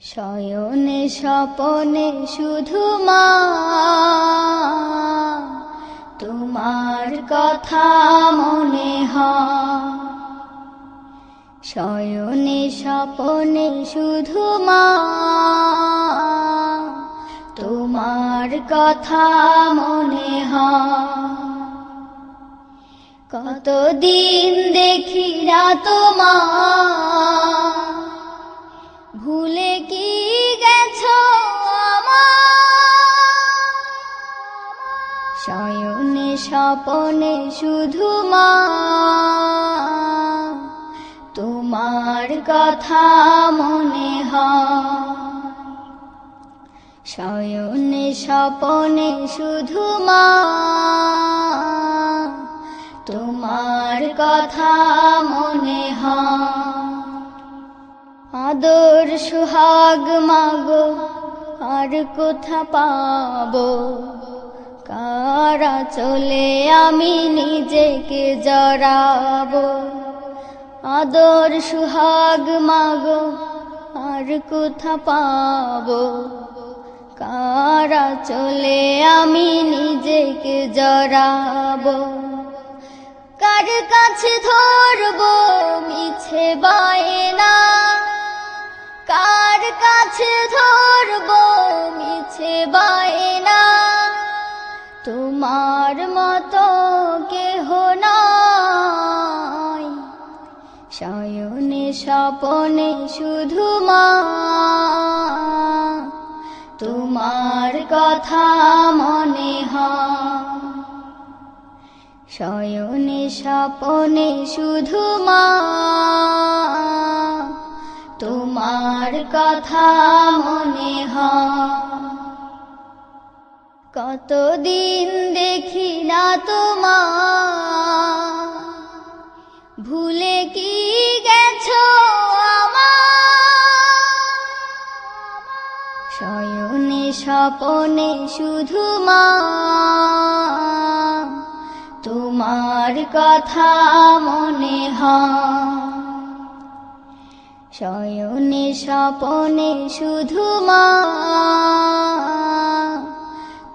শয়নে স্বপনে শুধু মা, তোমার কথা মনে হয়। শয়নে স্বপনে শুধু মা, তোমার কথা মনে হয়। কতদিন দেখি না তোমার স্বপনে শুধু মা, তোমার কথা মনে হয়। শয়নে স্বপনে শুধু মা, তোমার কথা মনে আদর সুহাগ মাগো, আর কোথা পাবো? কারা চলে আমি নিজেকে জড়াবো? আদর, সুহাগ, মাগো, আর কোথা পাবো? কারা চলে আমি নিজেকে জড়াবো? কার কাছে ধরবো মিছে বায়না? কার কাছে ধরবো তোমার মতো কেহ নয় শয়নে স্বপনে শুধু মা। তোমার কথা মনে হয়। শয়নে স্বপনে শুধু মা। তোমার কথা মনে হয়। কতদিন দেখি না তোমার ভুলে কি গেছো শয়নে স্বপনে শুধু মা। তোমার কথা মনে হয়। শয়নে স্বপনে শুধু মা।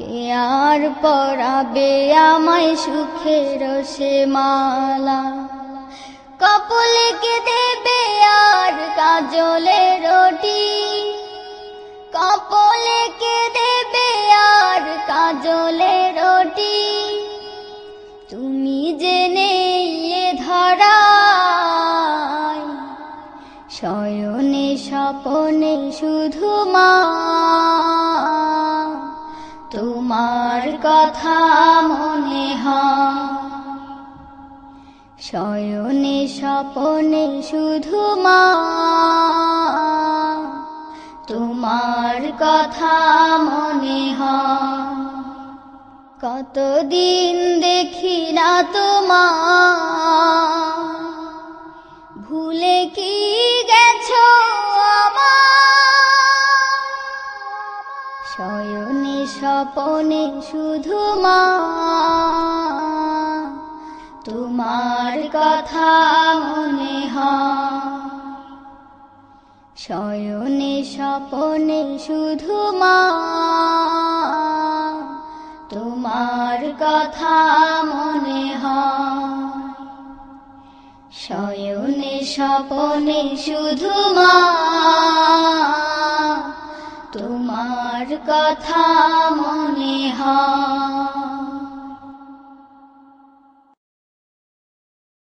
কে আর পরাবে আমায় সুখের সে মালা? কপলে কে দেবে আর কাজলে রটি? কপলে কে দেবে আর কাজলে রটি? তুমি জেনে এ ধরায়, শয়নে স্বপনে শুধু মা তোমার কথা মনে হয়। শয়নে স্বপনে শুধু মা, তোমার কথা মনে হয়। কতদিন দেখি না তোমার ভুলে কি স্বপনে শুধু মা, তোমার কথা মনে হয়। শয়নে স্বপনে শুধু মা, তোমার কথা মনে হয়। স্বপনে শুধু মা কথা মনে হয়।